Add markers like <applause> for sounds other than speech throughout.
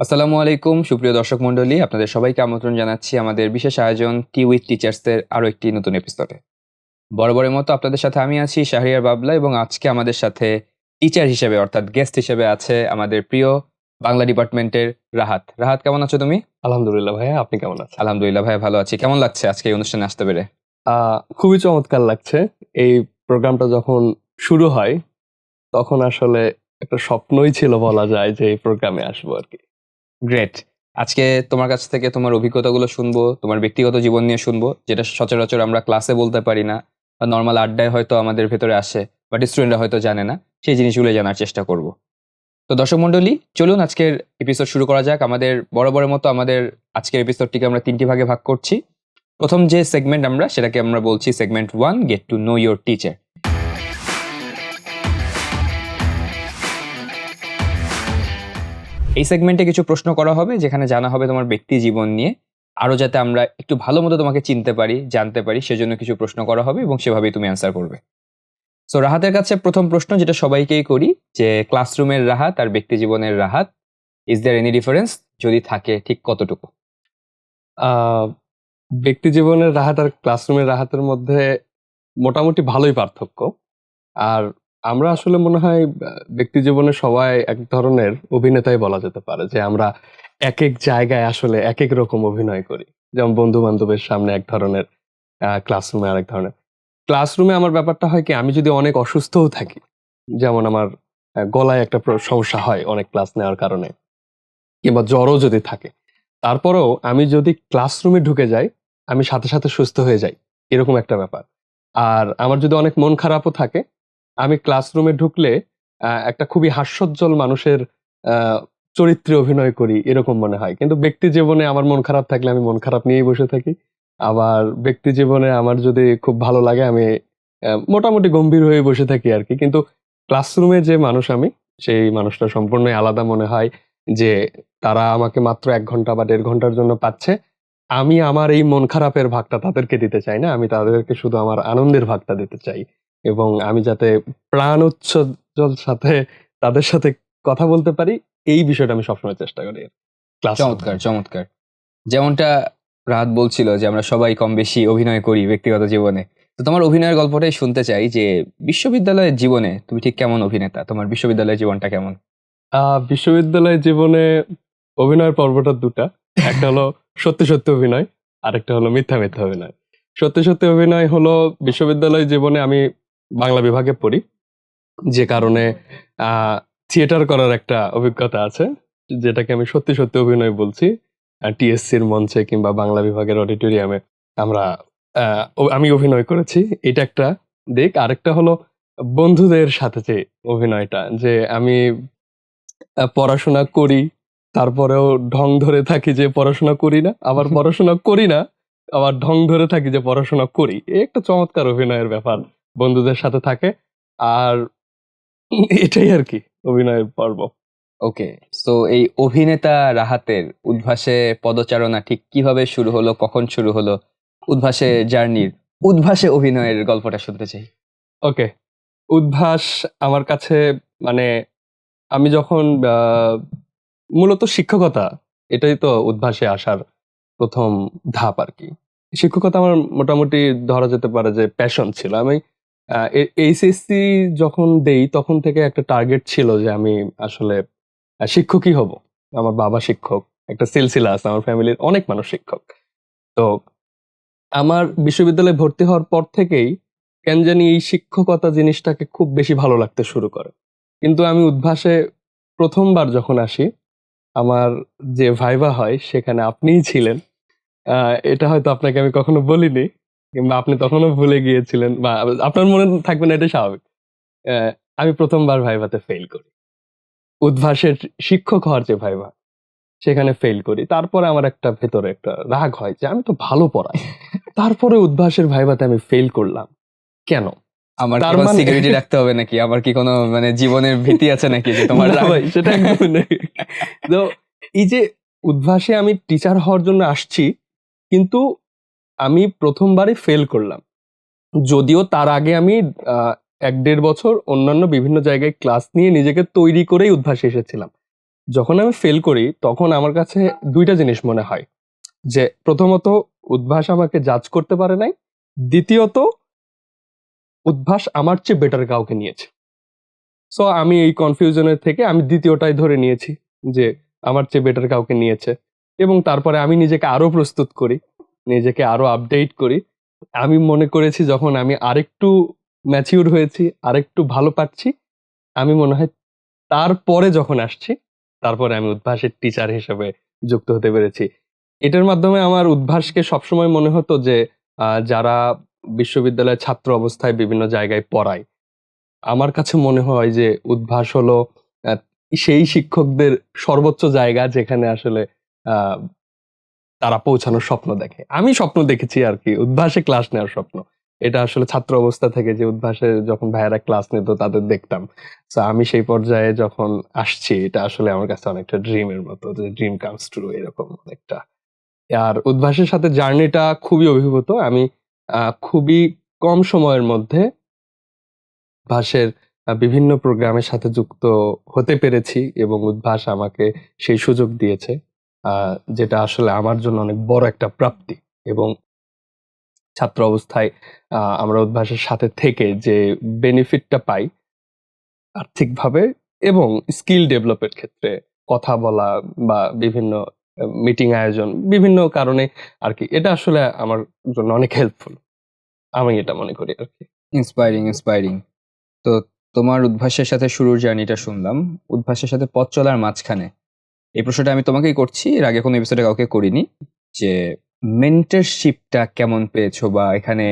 আসসালামু আলাইকুম সুপ্রিয় দর্শক মণ্ডলী। আপনাদের সবাইকে আমন্ত্রণ জানাচ্ছি আমাদের বিশেষ আয়োজন টি উইথ টিচার্সের আরও একটি নতুন এপিসোডে বরাবরের মতো আপনাদের সাথে আমি আছি শাহরিয়ার বাবলা এবং আজকে আমাদের সাথে টিচার হিসেবে অর্থাৎ গেস্ট হিসেবে আছে আমাদের প্রিয় বাংলা ডিপার্টমেন্টের রাহাত। রাহাত কেমন আছো তুমি? আলহামদুলিল্লাহ ভাইয়া আপনি কেমন আছেন? আলহামদুলিল্লাহ ভাই ভালো আছি। কেমন লাগছে আজকে এই অনুষ্ঠানে আসতে পেরে? আহ, খুবই চমৎকার লাগছে। এই প্রোগ্রামটা যখন শুরু হয় তখন আসলে একটা স্বপ্নই ছিল বলা যায় যে এই প্রোগ্রামে আসব আর কি। গ্রেট আজকে তোমার কাছ থেকে তোমার অভিজ্ঞতাগুলো শুনব, তোমার ব্যক্তিগত জীবন নিয়ে শুনব, যেটা সচরাচর আমরা ক্লাসে বলতে পারি না, বা নর্মাল আড্ডায় হয়তো আমাদের ভেতরে আসে বাট স্টুডেন্টরা হয়তো জানে না, সেই জিনিসগুলো জানার চেষ্টা করব। তো দর্শক মণ্ডলী, চলুন আজকের এপিসোড শুরু করা যাক। আমাদের বরাবরের মতো আমাদের আজকের এপিসোডটিকে আমরা তিনটি ভাগে ভাগ করছি। প্রথম যে সেগমেন্ট আমরা, সেটাকে আমরা বলছি segment one get to know your teacher এই সেগমেন্টে কিছু প্রশ্ন করা হবে, যেখানে জানা হবে তোমার ব্যক্তি জীবন নিয়ে। আরও যাতে আমরা একটু ভালো মতো তোমাকে চিনতে পারি, জানতে পারি, সেজন্য কিছু প্রশ্ন করা হবে এবং সেভাবেই তুমি অ্যান্সার করবে। সো রাহাতের কাছে প্রথম প্রশ্ন যেটা সবাইকেই করি, যে ক্লাসরুমের রাহাত আর ব্যক্তি জীবনের Rahat is there any difference যদি থাকে, ঠিক কতটুকু? ব্যক্তি জীবনের রাহাত আর ক্লাসরুমের রাহাতের মধ্যে মোটামুটি ভালোই পার্থক্য। আর আমরা আসলে মনে হয় ব্যক্তি জীবনে সবাই এক ধরনের অভিনেতাই বলা যেতে পারে যে আমরা এক এক জায়গায় আসলে এক এক রকম অভিনয় করি। যেমন বন্ধু বান্ধবের সামনে এক ধরনের ক্লাসরুমে আরেক ধরনের। ক্লাসরুমে আমার ব্যাপারটা হয় কি, আমি যদি অনেক অসুস্থও থাকি, যেমন আমার গলায় একটা সমস্যা হয় অনেক ক্লাস নেওয়ার কারণে, কিংবা জ্বরও যদি থাকে, তারপরেও আমি যদি ক্লাসরুমে ঢুকে যাই, আমি সাথে সাথে সুস্থ হয়ে যাই, এরকম একটা ব্যাপার। আর আমার যদি অনেক মন খারাপও থাকে আমি ক্লাসরুমে ঢুকলে একটা খুবই হাস্যোজ্জ্বল মানুষের চরিত্রে অভিনয় করি, এরকম মনে হয়। কিন্তু ব্যক্তি জীবনে আমার মন খারাপ থাকলে আমি মন খারাপ নিয়েই বসে থাকি। আবার ব্যক্তি জীবনে আমার যদি খুব ভালো লাগে, আমি মোটামুটি গম্ভীর হয়ে বসে থাকি আর কি। কিন্তু ক্লাসরুমে যে মানুষ আমি, সেই মানুষটা সম্পূর্ণই আলাদা মনে হয় যে, তারা আমাকে মাত্র এক ঘণ্টা বা দেড় ঘণ্টার জন্য পাচ্ছে। আমি আমার এই মন খারাপের ভাগটা তাদেরকে দিতে চাই না, আমি তাদেরকে শুধু আমার আনন্দের ভাগটা দিতে চাই। এবং আমি যাতে প্রাণ সাথে তাদের সাথে কথা বলতে পারি এই বিষয়টা আমি সবসময় চেষ্টা করি। ক্লাস চমৎকার চমৎকার। যেমনটা রাহাত বলছিল যে আমরা সবাই কম বেশি অভিনয় করি ব্যক্তিগত জীবনে। তো তোমার অভিনয়ের গল্পটাই শুনতে চাই যে বিশ্ববিদ্যালয়ের জীবনে তুমি ঠিক কেমন অভিনেতা? তোমার বিশ্ববিদ্যালয়ের জীবনটা কেমন? আহ, বিশ্ববিদ্যালয় জীবনে অভিনয়ের পর্বটা দুটা। একটা হলো সত্যি সত্যি অভিনয় আরেকটা হলো মিথ্যা মিথ্যা অভিনয়। সত্যি সত্যি অভিনয় হলো বিশ্ববিদ্যালয় জীবনে আমি বাংলা বিভাগে পড়ি। যে কারণে থিয়েটার করার একটা অভিজ্ঞতা আছে যেটাকে আমি সত্যি সত্যি অভিনয় বলছি। টিএসসির মঞ্চে কিংবা বাংলা বিভাগের অডিটোরিয়ামে আমরা আমি অভিনয় করেছি। এটা একটা দিক। আরেকটা হলো বন্ধুদের সাথে যে অভিনয়টা যে আমি পড়াশোনা করি তারপরেও ঢং ধরে থাকি যে পড়াশোনা করি না আবার <laughs> পড়াশোনা করি না আবার ঢং ধরে থাকি যে পড়াশোনা করি। একটা চমৎকার অভিনয়ের ব্যাপার। বন্ধুদের সাথে থাকে। আর এটাই আর কি অভিনয়ের পর্ব। ওকে সো এই অভিনেতা রাহাতের উদ্ভাসে পদচারণা ঠিক কীভাবে শুরু হলো কখন শুরু হলো? উদ্ভাসে জার্নির উদ্ভাসে অভিনয়ের গল্পটা শুনতে চাই। ওকে উদ্ভাস আমার কাছে মানে আমি যখন আহ, মূলত শিক্ষকতা এটাই তো উদ্ভাসে আসার প্রথম ধাপ আর কি শিক্ষকতা আমার মোটামুটি ধরা যেতে পারে যে প্যাশন ছিল। আমি এইচএসসি যখন দেই, তখন থেকে একটা টার্গেট ছিল যে আমি আসলে শিক্ষকই হব। আমার বাবা শিক্ষক, একটা সিলসিলা আছে, আমার ফ্যামিলির অনেক মানুষ শিক্ষক। তো আমার বিশ্ববিদ্যালয়ে ভর্তি হওয়ার পর থেকেই কেন জানি এই শিক্ষকতা জিনিসটাকে খুব বেশি ভালো লাগতে শুরু করে। কিন্তু আমি উদ্ভাসে প্রথমবার যখন আসি, আমার যে ভাইবা হয়, সেখানে আপনিই ছিলেন। এটা হয়তো আপনাকে আমি কখনো বলিনি কিংবা আপনি তখনও ভুলে গিয়েছিলেন বা আপনার মনে থাকবে না এটা স্বাভাবিক। আমি প্রথমবার ভাইভাতে ফেল করি। উদ্ভাসের শিক্ষক হওয়ার যে ভাইবা সেখানে ফেল করি। তারপরে আমার একটা ভেতরে একটা রাগ হয় যে আমি তো ভালো পড়াই তারপরে উদ্ভাসের ভাইভাতে আমি ফেল করলাম। কেন? আমার তার মানে- সিকিউরিটি রাখতে হবে নাকি? আমার কি কোনো মানে জীবনের ভীতি আছে নাকি যে তোমার সেটা তো এই যে উদ্ভাসে আমি টিচার হওয়ার জন্য আসছি কিন্তু আমি প্রথমবারই ফেল করলাম। যদিও তার আগে আমি এক দেড় বছর অন্যান্য বিভিন্ন জায়গায় ক্লাস নিয়ে নিজেকে তৈরি করেই উদ্ভাসে এসেছিলাম। যখন আমি ফেল করি, তখন আমার কাছে দুইটা জিনিস মনে হয়। যে, প্রথমত, উদ্ভাস আমাকে জাজ করতে পারে নাই। দ্বিতীয়ত, উদ্ভাস আমার চেয়ে বেটার কাউকে নিয়েছে। সো আমি এই কনফিউশনের থেকে আমি দ্বিতীয়টাই ধরে নিয়েছি যে, আমার চেয়ে বেটার কাউকে নিয়েছে। এবং তারপরে আমি নিজেকে আরও প্রস্তুত করি। নিজেকে আরও আপডেট করি। আমি মনে করেছি যখন আমি আরেকটু ম্যাচিউর হয়েছি, আরেকটু ভালো পাচ্ছি আমি মনে হয় তারপরে যখন আসছি, তারপরে আমি উদ্ভাসের টিচার হিসেবে যুক্ত হতে পেরেছি। এটার মাধ্যমে আমার উদ্ভাসকে সবসময় মনে হতো যে যারা বিশ্ববিদ্যালয়ের ছাত্র অবস্থায় বিভিন্ন জায়গায় পড়ায়, আমার কাছে মনে হয় যে উদ্ভাস হলো সেই শিক্ষকদের সর্বোচ্চ জায়গা যেখানে আসলে তারা পৌঁছানোর স্বপ্ন দেখে। আমি স্বপ্ন দেখেছি আর কি উদ্ভাসে ক্লাস নেওয়ার স্বপ্ন। এটা আসলে ছাত্র অবস্থা থেকে যে উদ্ভাসে যখন ভাইয়েরা ক্লাস নিত তাদের দেখতাম। তো আমি সেই পর্যায়ে যখন আসছি এটা আসলে আমার কাছে অনেকটা ড্রিমের মতো যে ড্রিম কামস ট্রু এরকম অনেকটা। আর উদ্ভাসের সাথে জার্নিটা খুবই অভিভূত। আমি খুবই কম সময়ের মধ্যে আহ, বিভিন্ন প্রোগ্রামের সাথে যুক্ত হতে পেরেছি এবং উদ্ভাস আমাকে সেই সুযোগ দিয়েছে। যেটা আসলে আমার জন্য অনেক বড় একটা প্রাপ্তি। এবং ছাত্র অবস্থায় আমরা উদ্ভাসের সাথে থেকে যে বেনিফিটটা পাই আর্থিকভাবে এবং স্কিল ডেভেলপের ক্ষেত্রে কথা বলা বা বিভিন্ন মিটিং আয়োজন বিভিন্ন কারণে আর কি এটা আসলে আমার জন্য অনেক হেল্পফুল আমি এটা মনে করি আর কি ইন্সপায়ারিং ইন্সপায়ারিং তো তোমার উদ্ভাসের সাথে শুরুর জার্নিটা শুনলাম। উদ্ভাসের সাথে পথ চলার মাঝখানে এই প্রশ্নটা আমি তোমাকেই করছি। এর আগে কোনো এপিসোডে কাউকে করিনি যে মেন্টারশিপটা কেমন পেয়েছ বা এখানে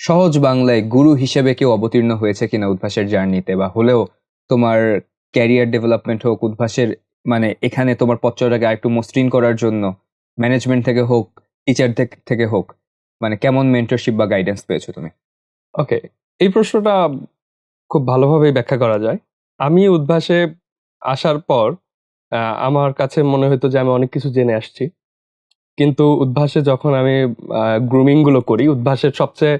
সহজ বাংলায় গুরু হিসেবে কেউ অবতীর্ণ হয়েছে কিনা উদ্ভাসের জার্নিতে বা হলেও তোমার ক্যারিয়ার ডেভেলপমেন্ট হোক, উদ্ভাসের মানে এখানে তোমার পথ চলাটাকে আরেকটু মসৃণ করার জন্য ম্যানেজমেন্ট থেকে হোক টিচার থেকে হোক মানে কেমন মেন্টরশিপ বা গাইডেন্স পেয়েছ তুমি? ওকে এই প্রশ্নটা খুব ভালোভাবেই ব্যাখ্যা করা যায়। আমি উদ্ভাসে আসার পর আমার কাছে মনে হতো যে আমি অনেক কিছু জেনে আসছি। কিন্তু উদ্ভাসে যখন আমি গ্রুমিংগুলো করি, উদ্ভাসের সবচেয়ে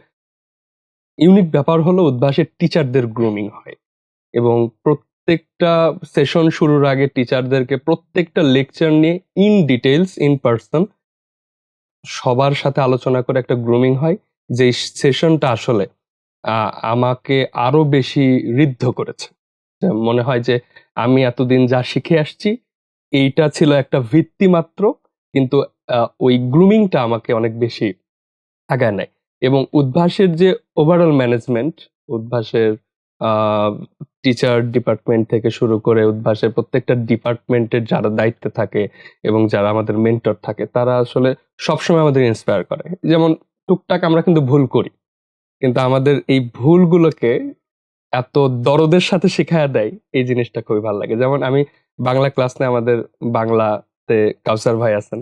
ইউনিক ব্যাপার হলো উদ্ভাসের টিচারদের গ্রুমিং হয়। এবং প্রত্যেকটা সেশন শুরুর আগে টিচারদেরকে প্রত্যেকটা লেকচার নিয়ে ইন ডিটেলস ইন পার্সন সবার সাথে আলোচনা করে একটা গ্রুমিং হয় যে সেশনটা আসলে আমাকে আরও বেশি ঋদ্ধ করেছে। মনে হয় যে আমি এতদিন যা শিখে আসছি, এইটা ছিল একটা ভিত্তি মাত্র, কিন্তু ওই গ্রুমিংটা আমাকে অনেক বেশি আগায় নেয়। এবং উদ্ভাসের যে ওভারঅল ম্যানেজমেন্ট উদ্ভাসের টিচার ডিপার্টমেন্ট থেকে শুরু করে উদ্ভাসের প্রত্যেকটা ডিপার্টমেন্টের যারা দায়িত্বে থাকে এবং যারা আমাদের মেন্টর থাকে, তারা আসলে সবসময় আমাদের ইন্সপায়ার করে। যেমন টুকটাক আমরা কিন্তু ভুল করি, কিন্তু আমাদের এই ভুলগুলোকে এত দরদের সাথে শেখায় দেয়, এই জিনিসটা খুবই ভালো লাগে। যেমন আমি বাংলা ক্লাস নিয়ে আমাদের বাংলাতে কাউসার ভাই আছেন।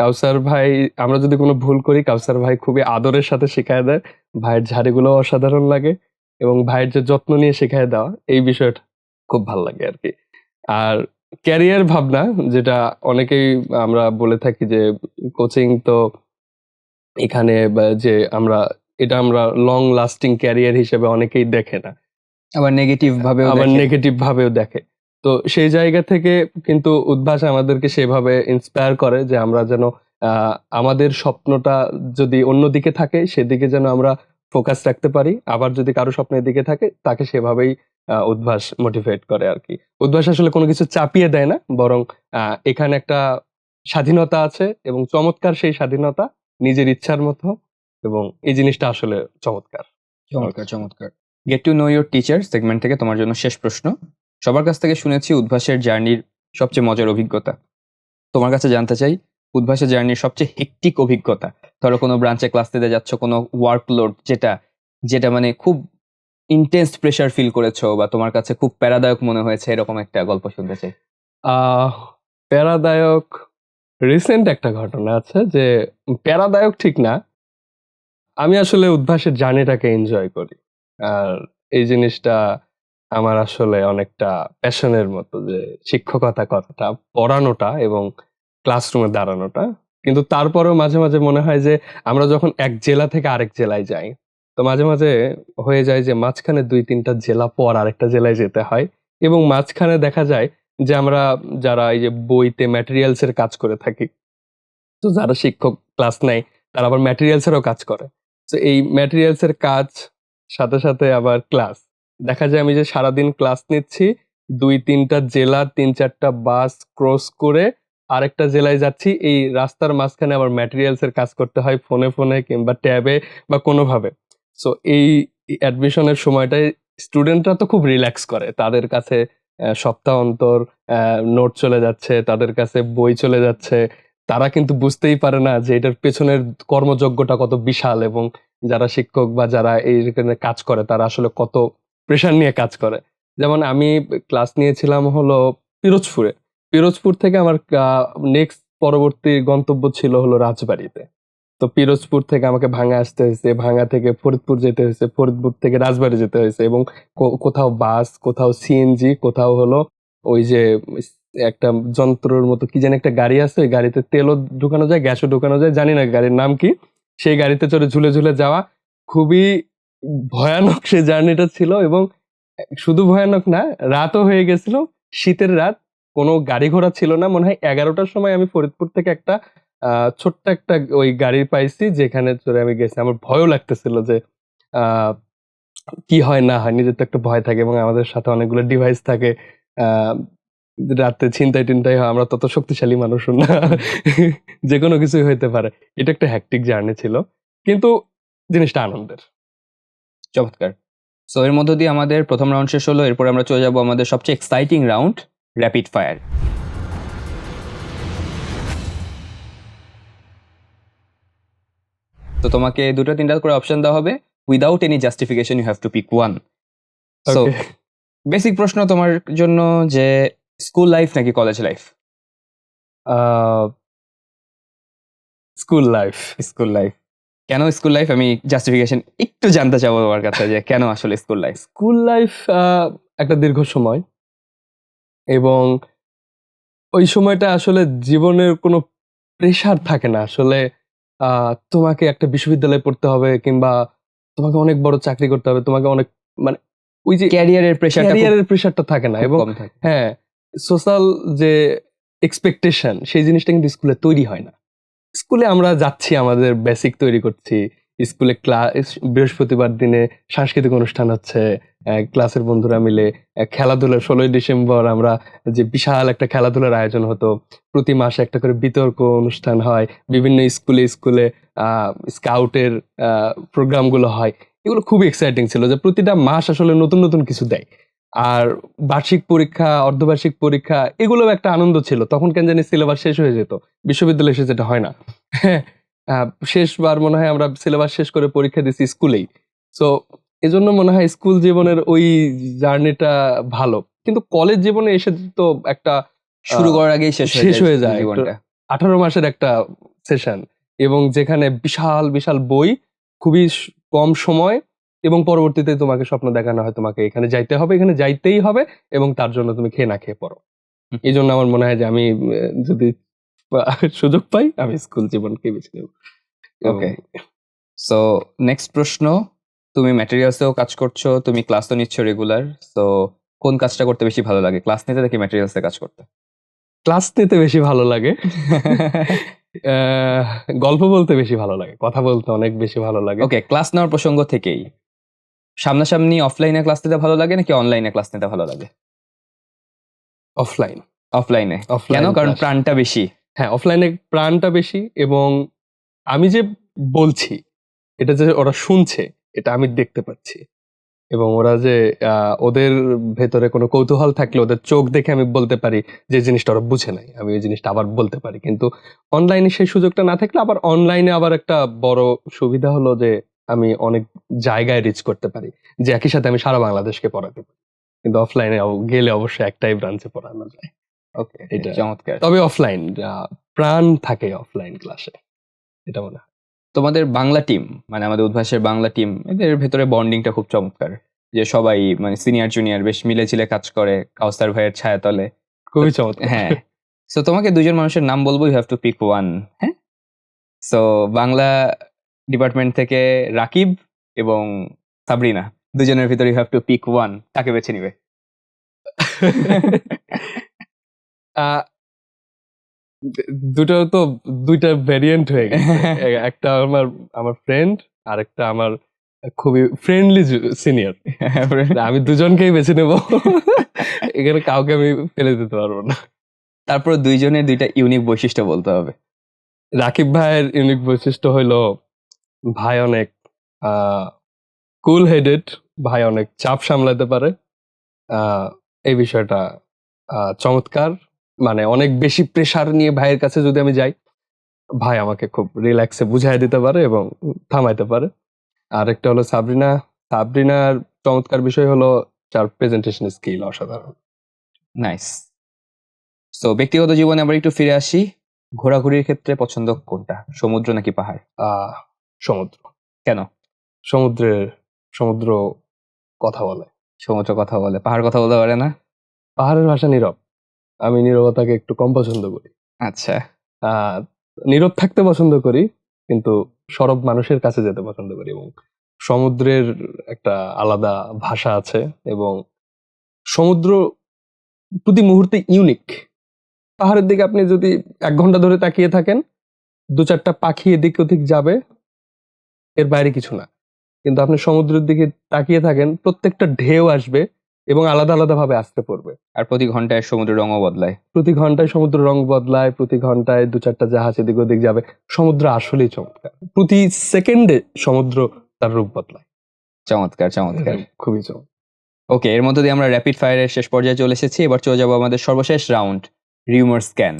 কাউসার ভাই, আমরা যদি কোনো ভুল করি, কাউসার ভাই খুবই আদরের সাথে শেখায় দেয়। ভাইয়ের ঝাড়িগুলো অসাধারণ লাগে এবং ভাইয়ের যে যত্ন নিয়ে শেখায় দেওয়া, এই বিষয়টা খুব ভালো লাগে আর কি। আর ক্যারিয়ার ভাবনা, যেটা অনেকেই আমরা বলে থাকি যে কোচিং তো এখানে যে আমরা এটা আমরা লং লাস্টিং ক্যারিয়ার হিসেবে অনেকেই দেখে না। আবার নেগেটিভ ভাবে আবার নেগেটিভ ভাবেও দেখে। তো সেই জায়গা থেকে কিন্তু উদ্ভাস আমাদেরকে সেভাবে ইন্সপায়ার করে যে আমরা যেন আমাদের স্বপ্নটা যদি অন্যদিকে থাকে সেদিকে যেন আমরা ফোকাস রাখতে পারি। আবার যদি কারও স্বপ্নের দিকে থাকে তাকে সেভাবেই আহ, উদ্ভাস মোটিভেট করে আর কি। উদ্ভাস আসলে কোনো কিছু চাপিয়ে দেয় না বরং আহ, এখানে একটা স্বাধীনতা আছে এবং চমৎকার সেই স্বাধীনতা নিজের ইচ্ছার মতো এবং এই জিনিসটা আসলে চমৎকার। চমৎকার চমৎকার। Get to know your teacher segment থেকে তোমার জন্য শেষ প্রশ্ন। সবার কাছ থেকে শুনেছি উদ্ভাসের জার্নির সবচেয়ে মজার অভিজ্ঞতা। তোমার কাছে জানতে চাই উদ্ভাসের জার্নির সবচেয়ে হেকটিক অভিজ্ঞতা। ধরো কোনো ব্রাঞ্চে ক্লাস দিতে যাচ্ছ কোনো ওয়ার্কলোড যেটা যেটা মানে খুব ইন্টেন্স প্রেশার ফিল করেছ বা তোমার কাছে খুব প্যারাদায়ক মনে হয়েছে এরকম একটা গল্প শুনতে চাই। আহ প্যারাদায়ক রিসেন্ট একটা ঘটনা আছে যে প্যারাদায়ক ঠিক না আমি আসলে উদ্ভাসের জার্নিটাকে এনজয় করি। আর এই জিনিসটা আমার আসলে অনেকটা প্যাশনের মতো যে শিক্ষকতা কথাটা পড়ানোটা এবং ক্লাসরুমে দাঁড়ানোটা। কিন্তু তারপরেও মাঝে মাঝে মনে হয় যে আমরা যখন এক জেলা থেকে আরেক জেলায় যাই, তো মাঝে মাঝে হয়ে যায় যে মাঝখানে দুই তিনটা জেলা পর আরেকটা জেলায় যেতে হয় এবং মাঝখানে দেখা যায় যে আমরা যারা এই যে বইতে ম্যাটেরিয়ালস এর কাজ করে থাকি, তো যারা শিক্ষক ক্লাস নেয়, তারা আবার ম্যাটেরিয়ালস এরও কাজ করে। তো এই ম্যাটেরিয়ালস এর কাজ, সাথে সাথে আবার ক্লাস দেখা যায় আমি যে সারাদিন ক্লাস নিচ্ছি, দুই তিনটা জেলা, তিন চারটা বাস ক্রস করে আরেকটা জেলায় যাচ্ছি, এই রাস্তার মাঝখানে আবার ম্যাটেরিয়ালস এর কাজ করতে হয় ফোনে ফোনে কিংবা ট্যাবে বা কোনোভাবে। সো এই অ্যাডমিশনের সময়টায় স্টুডেন্টরা তো খুব রিল্যাক্স করে, তাদের কাছে সপ্তাহ অন্তর নোট চলে যাচ্ছে, তাদের কাছে বই চলে যাচ্ছে তারা কিন্তু বুঝতেই পারে না যে এটার পেছনের কর্মযজ্ঞটা কত বিশাল এবং যারা শিক্ষক বা যারা এইখানে কাজ করে, তারা আসলে কত প্রেশার নিয়ে কাজ করে। যেমন আমি ক্লাস নিয়েছিলাম হলো পিরোজপুরে। পিরোজপুর থেকে আমার নেক্সট পরবর্তী গন্তব্য ছিল হলো রাজবাড়িতে। তো পিরোজপুর থেকে আমাকে ভাঙা আসতে হয়েছে, ভাঙা থেকে ফরিদপুর যেতে হয়েছে, ফরিদপুর থেকে রাজবাড়ি যেতে হয়েছে এবং কোথাও বাস, কোথাও সিএনজি কোথাও হলো ওই যে একটা যন্ত্রের মতো, কি যেন একটা গাড়ি আছে, গাড়িতে তেলও ঢুকানো যায়, গ্যাসও ঢুকানো যায়, জানি না গাড়ির নাম কি। সেই গাড়িতে চড়ে ঝুলে ঝুলে যাওয়া, খুবই ভয়ানক সে জার্নিটা ছিল এবং শুধু ভয়ানক না, রাতও হয়ে গেছিল, শীতের রাত, কোনো গাড়ি ঘোড়া ছিল না, মনে হয় এগারোটার সময় আমি ফরিদপুর থেকে একটা ছোট্ট একটা ওই গাড়ি পাইছি, যেখানে চড়ে আমি গেছি। আমার ভয়ও লাগতেছিল যে কি হয় না হয়, নিজের তো একটা ভয় থাকে এবং আমাদের সাথে অনেকগুলো ডিভাইস থাকে রাতে ছিনতাই টিনতাই হয় আমরা তত শক্তিশালী মানুষ না। যে কোনো কিছুই হইতে পারে। এটা একটা হ্যাকটিক জার্নি ছিল। কিন্তু জিনিসটা আনন্দের। চমৎকার। সো এর মধ্য দিয়ে আমাদের প্রথম রাউন্ড শেষ হলো এরপর আমরা চলে যাব আমাদের সবচেয়ে এক্সাইটিং রাউন্ড র্যাপিড ফায়ার তো তোমাকে দুটো তিনটা করে অপশন দেওয়া হবে। Without any justification you have to pick one so basic প্রশ্ন তোমার জন্য যে স্কুল লাইফ নাকি college life? School life school life. কেন স্কুল লাইফ? আমি জাস্টিফিকেশন একটু জানতে চাবো তোমার কাছে যে কেন আসলে স্কুল লাইফ? স্কুল লাইফ একটা দীর্ঘ সময় এবং ওই সময়টা আসলে জীবনের কোনো প্রেশার থাকে না। আসলে আহ, তোমাকে একটা বিশ্ববিদ্যালয়ে পড়তে হবে কিংবা তোমাকে অনেক বড় চাকরি করতে হবে তোমাকে অনেক মানে ওই যে ক্যারিয়ারের প্রেশারটা ক্যারিয়ারের প্রেশারটা থাকে না এবং হ্যাঁ সোশ্যাল যে এক্সপেকটেশন সেই জিনিসটা কিন্তু স্কুলে তৈরি হয় না। স্কুলে আমরা যাচ্ছি, আমাদের বেসিক তৈরি করছি। স্কুলে ক্লাস বৃহস্পতিবার দিনে সাংস্কৃতিক অনুষ্ঠান হচ্ছে ক্লাসের বন্ধুরা মিলে খেলাধুলা ষোলোই ডিসেম্বর আমরা যে বিশাল একটা খেলাধুলার আয়োজন হতো, প্রতি মাসে একটা করে বিতর্ক অনুষ্ঠান হয়, বিভিন্ন স্কুলে স্কুলে স্কাউটের প্রোগ্রামগুলো হয়। এগুলো খুবই এক্সাইটিং ছিল যে প্রতিটা মাস আসলে নতুন নতুন কিছু দেয়। আর বার্ষিক পরীক্ষা অর্ধবার্ষিক পরীক্ষা এগুলো একটা আনন্দ ছিল। তখন কেন জানি সিলেবাস শেষ হয়ে যেত। বিশ্ববিদ্যালয়ে এসে যেটা হয় না। <laughs> হ্যাঁ শেষবার মনে হয় আমরা সিলেবাস শেষ করে পরীক্ষা দিছি স্কুলেই। সো এজন্য মনে হয় স্কুল জীবনের ওই জার্নিটা ভালো। কিন্তু কলেজ জীবনে এসে তো একটা শুরু করার আগেই শেষ শেষ হয়ে যায়। আঠারো মাসের একটা সেশন এবং যেখানে বিশাল বিশাল বই খুবই কম সময় এবং পরবর্তীতে তোমাকে স্বপ্ন দেখানো হয় তোমাকে এখানে যাইতে হবে এখানে যাইতেই হবে এবং তার জন্য তুমি খেয়ে না খেয়ে পড়ো। এই জন্য আমার মনে হয় যে আমি যদি সুযোগ পাই আমি স্কুল জীবনকে বেছে নেব। Okay. সো নেক্সট প্রশ্ন তুমি ম্যাটেরিয়ালসেও কাজ করছ তুমি ক্লাসও নিচ্ছ রেগুলার সো কোন কাজটা করতে বেশি ভালো লাগে ক্লাস নিতে নাকি ম্যাটেরিয়ালসে কাজ করতে? ক্লাস নিতে বেশি ভালো লাগে। <laughs> গল্প বলতে বেশি ভালো লাগে কথা বলতে অনেক বেশি ভালো লাগে। ওকে ক্লাস নেওয়ার প্রসঙ্গ থেকেই। সামনাসামনি অফলাইনে ক্লাস নিতে ভালো লাগে নাকি অনলাইনে ক্লাস নিতে ভালো লাগে? অফলাইন অফলাইনে কেন? কারণ প্রাণটা বেশি। হ্যাঁ অফলাইনে প্রাণটা বেশি এবং আমি যে বলছি এটা যে ওরা শুনছে এটা আমি দেখতে পাচ্ছি। এবং ওরা যে ওদের ভেতরে কোনো কৌতূহল থাকলে ওদের চোখ দেখে আমি বলতে পারি যে জিনিসটা ওরা বুঝে নাই। আমি ওই জিনিসটা আবার বলতে পারি। কিন্তু অনলাইনে সেই সুযোগটা না থাকলে আবার অনলাইনে আবার একটা বড় সুবিধা হলো যে আমি অনেক জায়গায় রিচ করতে পারি যে একই সাথে আমি সারা বাংলাদেশকে পড়াতে পারি। কিন্তু অফলাইনে গেলে অবশ্যই একটাই ব্রাঞ্চে পড়ানো যায়। ওকে এটা- চমৎকার। তবে অফলাইন প্রাণ থাকে অফলাইন ক্লাসে এটা মনে হয়। তোমাদের বাংলা টিম মানে আমাদের উদ্ভাসের বাংলা টিম এদের ভেতরে বন্ডিংটা খুব চমৎকার। যে সবাই মানে সিনিয়র জুনিয়র বেশ মিলে ঝিলে কাজ করে কাউসার ভাইয়ের ছায়াতলে। খুবই চমৎকার। হ্যাঁ সো তোমাকে দুজন মানুষের নাম বলব you have to pick one হ্যাঁ? সো বাংলা ডিপার্টমেন্ট থেকে রাকিব এবং সাবরিনা। দুজনের ভিতরে you have to pick one তাকে বেছে নিবে। <laughs> দুটো তো দুইটা ভ্যারিয়েন্ট হয়ে গেছে। <laughs> একটা আমার আমার ফ্রেন্ড আর একটা আমার খুবই ফ্রেন্ডলি সিনিয়র <laughs> আমি দুজনকেই বেছে নেব। এখানে কাউকে আমি ফেলে দিতে পারব না। তারপর দুইজনের দুইটা ইউনিক বৈশিষ্ট্য বলতে হবে। রাকিব ভাইয়ের ইউনিক বৈশিষ্ট্য হইল ভাই অনেক কুল হেডেড ভাই অনেক চাপ সামলাতে পারে। আহ, এই বিষয়টা চমৎকার। মানে অনেক বেশি প্রেশার নিয়ে ভাইয়ের কাছে যদি আমি যাই ভাই আমাকে খুব রিল্যাক্সে বুঝাই দিতে পারে এবং থামাইতে পারে। আর একটা হলো সাবরিনা। সাবরিনার চমৎকার বিষয় হলো যার প্রেজেন্টেশন স্কিল অসাধারণ। নাইস তো ব্যক্তিগত জীবনে আবার একটু ফিরে আসি। ঘোরাঘুরির ক্ষেত্রে পছন্দ কোনটা? সমুদ্র নাকি পাহাড়? আহ, সমুদ্র। কেন? সমুদ্রের সমুদ্র কথা বলে। সমুদ্র কথা বলে। পাহাড় কথা বলতে পারে না? পাহাড়ের ভাষা নীরব। আমি নীরবতাকে একটু কম পছন্দ করি। আচ্ছা। আহ, নীরব থাকতে পছন্দ করি কিন্তু সরব মানুষের কাছে যেতে পছন্দ করি এবং সমুদ্রের একটা আলাদা ভাষা আছে এবং সমুদ্র প্রতি মুহূর্তে ইউনিক পাহাড়ের দিকে আপনি যদি এক ঘণ্টা ধরে তাকিয়ে থাকেন দু চারটা পাখি এদিক ওদিক যাবে এর বাইরে কিছু না। কিন্তু আপনি সমুদ্রের দিকে তাকিয়ে থাকেন প্রত্যেকটা ঢেউ আসবে এবং আলাদা আলাদা ভাবে আসতে পড়বে। আর প্রতি ঘন্টায় সমুদ্রের রঙও বদলায়। প্রতি ঘন্টায় সমুদ্র রং বদলায় প্রতি ঘন্টায় দু চারটা জাহাজ এদিক ওদিক যাবে। সমুদ্র আসলেই চমৎকার। প্রতি সেকেন্ডে সমুদ্র তার রূপ বদলায়। চমৎকার চমৎকার। খুবই চমৎকার। ওকে এর মধ্যে দিয়ে আমরা র্যাপিড ফায়ারের শেষ পর্যায়ে চলে এসেছি। এবার চলে যাব আমাদের সর্বশেষ রাউন্ড রিউমার স্ক্যান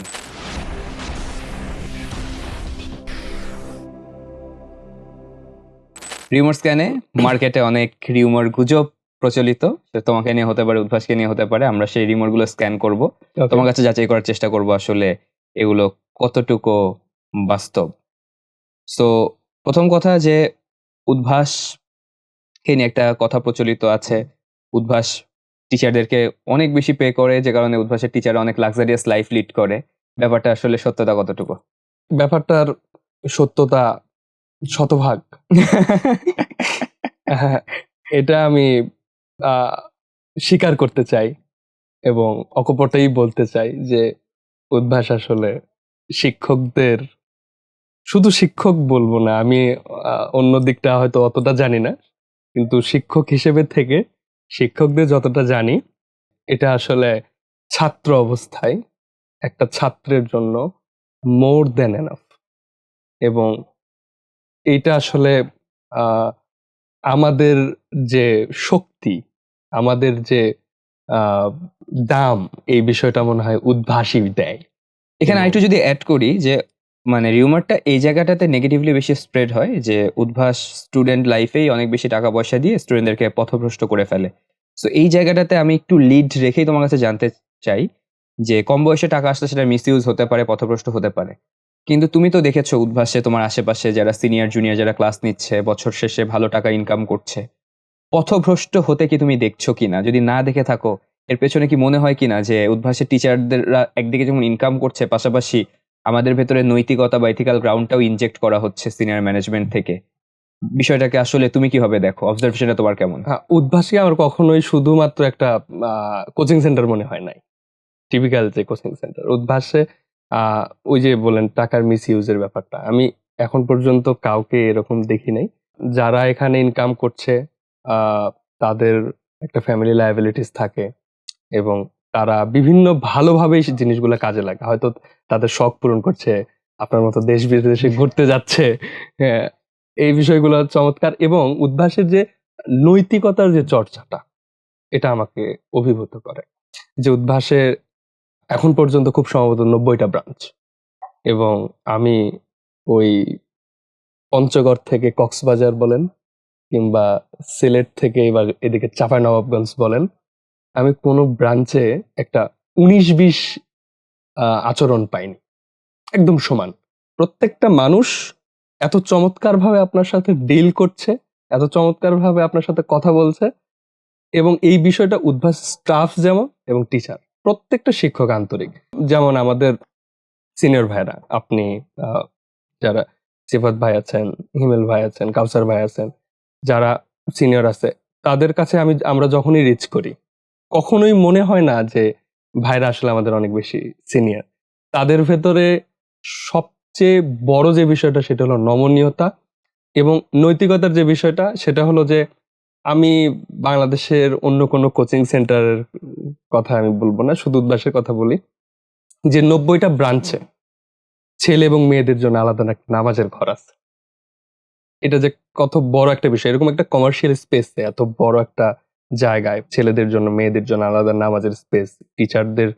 রিউমার স্ক্যানে মার্কেটে অনেক রিউমার গুজব প্রচলিত তোমাকে নিয়ে হতে পারে উদ্ভাসকে নিয়ে হতে পারে আমরা সেই রিউমারগুলো স্ক্যান করব। তোমার কাছে যাচাই করার চেষ্টা করব আসলে এগুলো কতটুকু বাস্তব। সো প্রথম কথা যে উদ্ভাস কে নিয়ে একটা কথা প্রচলিত আছে উদ্ভাস টিচারদেরকে অনেক বেশি পে করে যে কারণে উদ্ভাসের টিচার অনেক লাক্সারিয়াস লাইফ লিড করে। ব্যাপারটা আসলে সত্যতা কতটুকু? ব্যাপারটার সত্যতা শতভাগ। <laughs> হ্যাঁ, এটা আমি স্বীকার করতে চাই এবং অকপটেই বলতে চাই যে উদ্ভাস আসলে শিক্ষকদের শুধু শিক্ষক বলব না আমি অন্য দিকটা হয়তো অতটা জানি না কিন্তু শিক্ষক হিসেবে থেকে শিক্ষকদের যতটা জানি এটা আসলে ছাত্র অবস্থায় একটা ছাত্রের জন্য মোর দেন এনাফ এবং এটা আসলে আমাদের যে শক্তি আমাদের যে দাম এই বিষয়টা মনে হয় উদ্ভাসী দেয়। এখানে আরেকটু যদি অ্যাড করি যে মানে রিউমারটা এই জায়গাটাতে নেগেটিভলি বেশি স্প্রেড হয় যে উদ্ভাস স্টুডেন্ট লাইফেই অনেক বেশি টাকা পয়সা দিয়ে স্টুডেন্টদেরকে পথভ্রষ্ট করে ফেলে। সো এই জায়গাটাতে আমি একটু লিড রেখেই তোমার কাছে জানতে চাই যে কম বয়সে টাকা আসলে সেটা মিসইউজ হতে পারে পথভ্রষ্ট হতে পারে। কিন্তু তুমি তো দেখেছ উদ্ভাসে তোমার আশেপাশে যারা সিনিয়র জুনিয়র যারা ক্লাস নিচ্ছে বছর শেষে ভালো টাকা ইনকাম করছে। পথভ্রষ্ট হতে কি তুমি দেখছ কিনা? যদি না দেখে থাকো এর পেছনে কি মনে হয় কিনা যে উদ্ভাসের টিচারদেররা একদিকে যেমন ইনকাম করছে পাশাপাশি আমাদের ভেতরে নৈতিকতা বা এথিক্যাল গ্রাউন্ডটাও ইনজেক্ট করা হচ্ছে সিনিয়র ম্যানেজমেন্ট থেকে? বিষয়টাকে আসলে তুমি কীভাবে দেখো? অবজারভেশনটা তোমার কেমন? হ্যাঁ, উদ্ভাসী আমার কখনোই শুধুমাত্র একটা কোচিং সেন্টার মনে হয় নাই। টিপিক্যাল যে কোচিং সেন্টার উদ্ভাসে ওই যে বলেন টাকার মিস ইউজের ব্যাপারটা। আমি এখন পর্যন্ত কাউকে এরকম দেখি নাই। যারা এখানে ইনকাম করছে তাদের একটা ফ্যামিলি লায়াবিলিটিস থাকে এবং তারা বিভিন্ন ভালোভাবে জিনিসগুলো কাজে লাগে হয়তো তাদের শখ পূরণ করছে আপনার মতো দেশ বিদেশে ঘুরতে যাচ্ছে হ্যাঁ, এই বিষয়গুলো চমৎকার এবং উদ্ভাসের যে নৈতিকতার যে চর্চাটা এটা আমাকে অভিভূত করে। যে উদ্ভাসে এখন পর্যন্ত খুব সম্ভবত নব্বইটা ব্রাঞ্চ এবং আমি ওই পঞ্চগড় থেকে কক্সবাজার বলেন কিংবা সিলেট থেকে এবার এদিকে চাপাই নবাবগঞ্জ বলেন, আমি কোনো ব্রাঞ্চে একটা উনিশ বিশ আচরণ পাইনি। একদম সমান। প্রত্যেকটা মানুষ এত চমৎকারভাবে আপনার সাথে ডিল করছে, এত চমৎকারভাবে আপনার সাথে কথা বলছে এবং এই বিষয়টা উদ্ভাস স্টাফ যেমন এবং টিচার প্রত্যেকটা শিক্ষক আন্তরিক। যেমন আমাদের সিনিয়র ভাইরা আপনি যারা সিফাত ভাই আছেন, হিমেল ভাই আছেন, কাউসার ভাই আছেন, যারা সিনিয়র আছে, তাদের কাছে আমি, আমরা যখনই রিচ করি, কখনোই মনে হয় না যে ভাইরা আসলে আমাদের অনেক বেশি সিনিয়র তাদের ভেতরে সবচেয়ে বড় যে বিষয়টা, সেটা হলো নমনীয়তা এবং নৈতিকতার যে বিষয়টা, সেটা হলো যে আমি বাংলাদেশের অন্য কোনো কোচিং সেন্টারের কথা আমি বলব না, শুধু উদ্বাসের কথা বলি। যে নব্বইটা ব্রাঞ্চে ছেলে এবং মেয়েদের জন্য আলাদা একটা নামাজের ঘর আছে। এটা যে কত বড় একটা বিষয়, এরকম একটা কমার্শিয়াল স্পেসে এত বড় একটা জায়গায় ছেলেদের জন্য, মেয়েদের জন্য আলাদা নামাজের স্পেস টিচারদের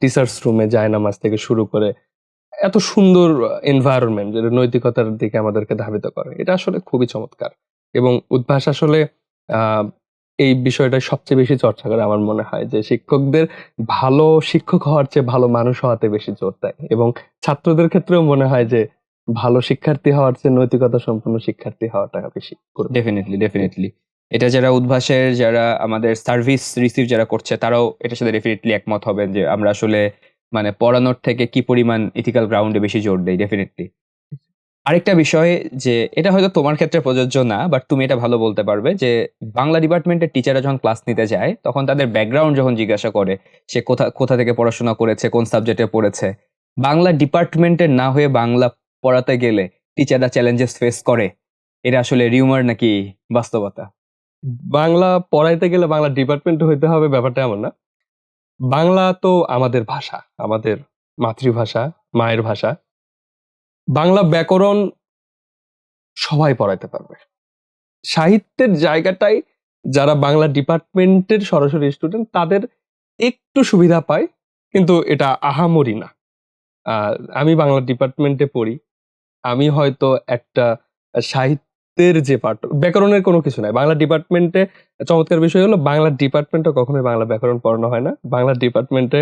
টিচার্স রুমে যায় নামাজ থেকে শুরু করে, এত সুন্দর এনভায়রনমেন্ট যেটা নৈতিকতার দিকে আমাদেরকে ধাবিত করে। এটা আসলে খুবই চমৎকার। এবং উদ্ভাস আসলে এই বিষয়টা সবচেয়ে বেশি চর্চা করে আমার মনে হয় যে শিক্ষকদের ভালো শিক্ষক হওয়ার চেয়ে ভালো মানুষ হওয়াতে বেশি জোর দেয় এবং ছাত্রদের ক্ষেত্রেও মনে হয় যে ভালো শিক্ষার্থী হওয়ার চেয়ে নৈতিকতা সম্পন্ন শিক্ষার্থী হওয়াটা বেশি ডেফিনেটলি ডেফিনেটলি এটা যারা উদ্ভাসের, যারা আমাদের সার্ভিস রিসিভ যারা করছে, তারাও এটার সাথে ডেফিনেটলি একমত হবেন যে আমরা আসলে মানে পড়ানোর থেকে কি পরিমাণ ইথিক্যাল গ্রাউন্ডে বেশি জোর দেই ডেফিনেটলি আরেকটা বিষয় যে, এটা হয়তো তোমার ক্ষেত্রে প্রযোজ্য না বাট তুমি এটা ভালো বলতে পারবে যে, বাংলা ডিপার্টমেন্টের টিচাররা যখন ক্লাস নিতে যায়, তখন তাদের ব্যাকগ্রাউন্ড যখন জিজ্ঞাসা করে, সে কোথা কোথা থেকে পড়াশোনা করেছে, কোন সাবজেক্টে পড়েছে, বাংলা ডিপার্টমেন্টের না হয়ে বাংলা পড়াতে গেলে টিচাররা চ্যালেঞ্জেস ফেস করে। এটা আসলে রিউমার নাকি বাস্তবতা? বাংলা পড়াইতে গেলে বাংলা ডিপার্টমেন্ট হইতে হবে ব্যাপারটা এমন না। বাংলা তো আমাদের ভাষা, আমাদের মাতৃভাষা, মায়ের ভাষা। বাংলা ব্যাকরণ সবাই পড়াইতে পারবে। সাহিত্যের জায়গাটাই যারা বাংলা ডিপার্টমেন্টের সরাসরি স্টুডেন্ট তাদের একটু সুবিধা পায়, কিন্তু এটা আহামরি না। আমি বাংলা ডিপার্টমেন্টে পড়ি, আমি হয়তো একটা সাহিত্যের যে পার্ট ব্যাকরণের কোনো কিছু নাই। বাংলা ডিপার্টমেন্টে চমৎকার বিষয় হলো, বাংলা ডিপার্টমেন্টে কখনোই বাংলা ব্যাকরণ পড়ানো হয় না। বাংলা ডিপার্টমেন্টে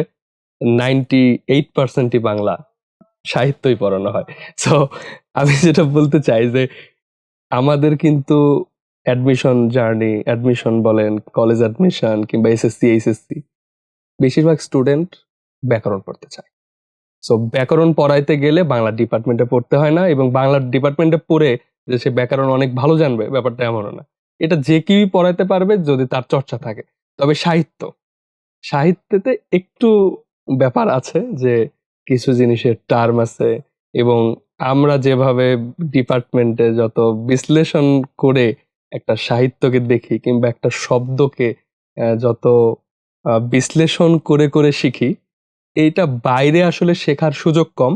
নাইনটি এইট পার্সেন্টই বাংলা সাহিত্যই পড়ানো হয়। সো আমি যেটা বলতে চাই যে, আমাদের কিন্তু অ্যাডমিশন জার্নি অ্যাডমিশন বলেন কলেজ অ্যাডমিশন কিংবা এসএসসি এইচএসসি বেশিরভাগ স্টুডেন্ট ব্যাকরণ পড়তে চায়। সো ব্যাকরণ পড়াইতে গেলে বাংলা ডিপার্টমেন্টে পড়তে হয় না এবং বাংলা ডিপার্টমেন্টে পড়ে যে সে ব্যাকরণ অনেক ভালো জানবে, ব্যাপারটা এমনও না। এটা যে কেউই পড়াইতে পারবে যদি তার চর্চা থাকে। তবে সাহিত্য, সাহিত্যেতে একটু ব্যাপার আছে যে কিছু জিনিসের টার্ম আছে এবং আমরা যেভাবে ডিপার্টমেন্টে যত বিশ্লেষণ করে একটা সাহিত্যকে দেখি কিংবা একটা শব্দকে যত বিশ্লেষণ করে করে শিখি, এইটা বাইরে আসলে শেখার সুযোগ কম।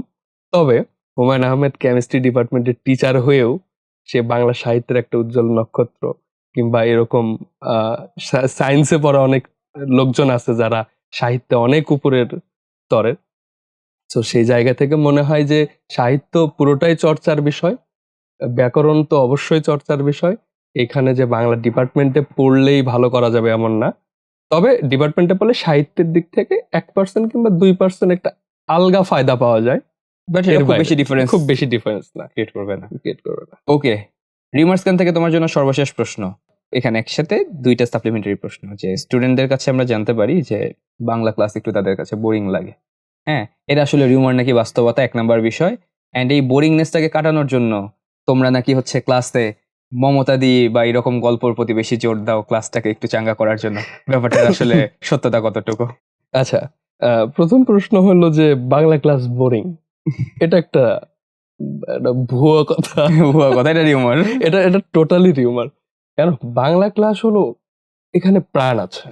তবে হুমায়ুন আহমেদ কেমিস্ট্রি ডিপার্টমেন্টের টিচার হয়েও সে বাংলা সাহিত্যের একটা উজ্জ্বল নক্ষত্র কিংবা এরকম সায়েন্সে পড়া অনেক লোকজন আছে যারা সাহিত্যে অনেক উপরের স্তরের। তো সেই জায়গা থেকে মনে হয় যে সাহিত্য পুরোটাই চর্চার বিষয় ব্যাকরণ তো অবশ্যই চর্চার বিষয়। এখানে যে বাংলা ডিপার্টমেন্টে পড়লেই ভালো করা যাবে এমন না। তবে ডিপার্টমেন্টে পড়লে সাহিত্যের দিক থেকে এক পার্সেন্ট কিংবা দুই পার্সেন্ট একটা আলগা ফায়দা পাওয়া যায়। বাট এর খুব বেশি ডিফারেন্স খুব বেশি ডিফারেন্স না। ক্রিয়েট করবে না। ক্রিয়েট করবে না। ওকে রিমার্স থেকে তোমার জন্য সর্বশেষ প্রশ্ন? এখানে একসাথে দুইটা সাপ্লিমেন্টারি প্রশ্ন যে স্টুডেন্টদের কাছে আমরা জানতে পারি যে বাংলা ক্লাস একটু তাদের কাছে বোরিং লাগে। হ্যাঁ এটা আসলে রিউমার নাকি বাস্তবতা এক নাম্বার বিষয়। অ্যান্ড এই বোরিংনেসটাকে কাটানোর জন্য তোমরা নাকি হচ্ছে ক্লাসে মমতা দিয়ে বা এরকম গল্পর প্রতি বেশি জোর দাও ক্লাসটাকে একটু চাঙ্গা করার জন্য। ব্যাপারটা আসলে <laughs> সত্যতা কতটুকু? আচ্ছা আহ, প্রথম প্রশ্ন হলো যে বাংলা ক্লাস বোরিং এটা একটা একটা ভুয়া কথা। <laughs> ভুয়া কথা এটা রিউমার এটা এটা টোটালি রিউমার কেন? বাংলা ক্লাস হলো এখানে প্রাণ আছে।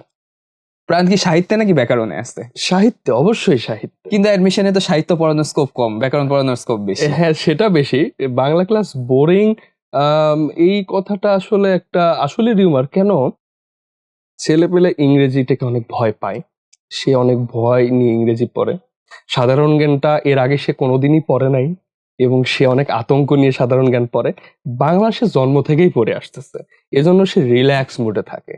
প্রাণ কি সাহিত্যে নাকি ব্যাকরণে আসছে সাহিত্যে অবশ্যই সাহিত্য। কিন্তু অ্যাডমিশনে তো সাহিত্য পড়ানোর স্কোপ কম ব্যাকরণ পড়ানোর স্কোপ বেশি। হ্যাঁ সেটা বেশি। বাংলা ক্লাস বোরিং এই কথাটা আসলে একটা আসলে রিউমার কেন? ছেলে পেলে ইংরেজিটাকে অনেক ভয় পায়। সে অনেক ভয় নিয়ে ইংরেজি পড়ে। সাধারণ জ্ঞানটা এর আগে সে কোনোদিনই পড়ে নাই এবং সে অনেক আতঙ্ক নিয়ে সাধারণ জ্ঞান পড়ে। বাংলা সে জন্ম থেকেই পড়ে আসতেছে। এজন্য সে রিল্যাক্স মুডে থাকে।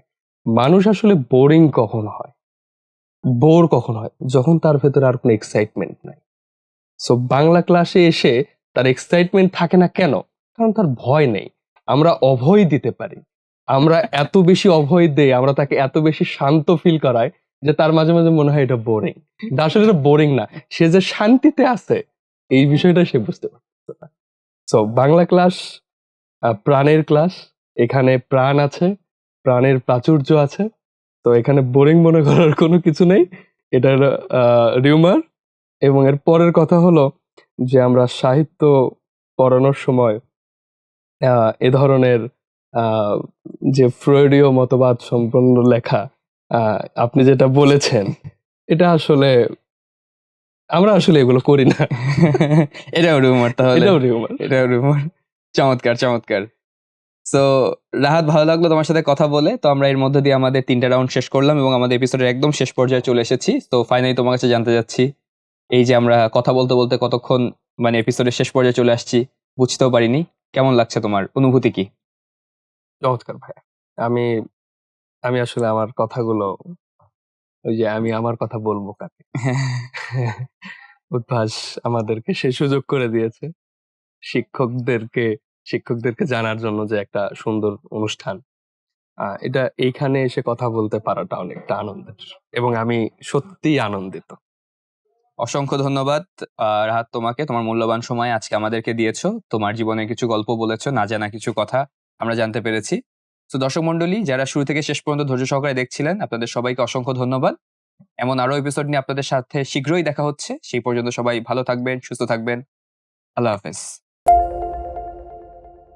মানুষ আসলে বোরিং কখন হয়? বোর কখন হয়? যখন তার ভেতরে আর কোনো এক্সাইটমেন্ট নাই। সো বাংলা ক্লাসে এসে তার এক্সাইটমেন্ট থাকে না কেন? কারণ তার ভয় নেই। আমরা অভয় দিতে পারি। আমরা এত বেশি অভয় দেই, আমরা তাকে এত বেশি শান্ত ফিল করাই যে তার মাঝে মাঝে মনে হয় এটা বোরিং আসলে এটা বোরিং না। সে যে শান্তিতে আছে, এই বিষয়টা সে বুঝতে পারছে না। সো বাংলা ক্লাস প্রাণের ক্লাস এখানে প্রাণ আছে। প্রাণের প্রাচুর্য আছে। তো এখানে বোরিং মনে করার কোনো কিছু নেই। এটার রিউমার এবং এর পরের কথা হলো যে আমরা সাহিত্য পড়ানোর সময় এ ধরনের আহ, যে ফ্রয়েডীয় মতবাদ সম্পন্ন লেখা আহ, আপনি যেটা বলেছেন এটা আসলে আমরা আসলে এগুলো করি না। <laughs> এটাও রুমার তাহলে। এটাও রিউমার এটাও রিউমার চমৎকার চমৎকার। সো রাহাত ভালো লাগল তোমার সাথে কথা বলে। তো আমরা এর মধ্যে দিয়ে আমাদের তিনটা রাউন্ড শেষ করলাম এবং আমাদের এপিসোডের একদম শেষ পর্যায়ে চলে এসেছি। তো ফাইনালি তোমার কাছে জানতে যাচ্ছি এই যে আমরা কথা বলতে বলতে কতক্ষণ মানে এপিসোডের শেষ পর্যায়ে চলে আসছি বুঝতেও পারিনি। কেমন লাগছে তোমার? অনুভূতি কি? চমৎকার ভাইয়া। আমি আমি আসলে আমার কথাগুলো ওই যে আমি আমার কথা বলব কাকে? <laughs> উদ্ভাস আমাদেরকে সে সুযোগ করে দিয়েছে। শিক্ষকদেরকে শিক্ষকদেরকে জানার জন্য যে একটা সুন্দর অনুষ্ঠান। এটা এইখানে এসে কথা বলতে পারাটা অনেকটা আনন্দের এবং আমি সত্যিই আনন্দিত। অসংখ্য ধন্যবাদ। রাহাত, তোমাকে তোমার মূল্যবান সময় আজকে আমাদেরকে দিয়েছ। তোমার জীবনে কিছু গল্প বলেছ, না জানা কিছু কথা আমরা জানতে পেরেছি। তো দর্শক মন্ডলী যারা শুরু থেকে শেষ পর্যন্ত ধৈর্য সহকারে দেখছিলেন, আপনাদের সবাইকে অসংখ্য ধন্যবাদ। এমন আরও এপিসোড নিয়ে আপনাদের সাথে শীঘ্রই দেখা হচ্ছে। সেই পর্যন্ত সবাই ভালো থাকবেন, সুস্থ থাকবেন। আল্লাহ হাফেজ।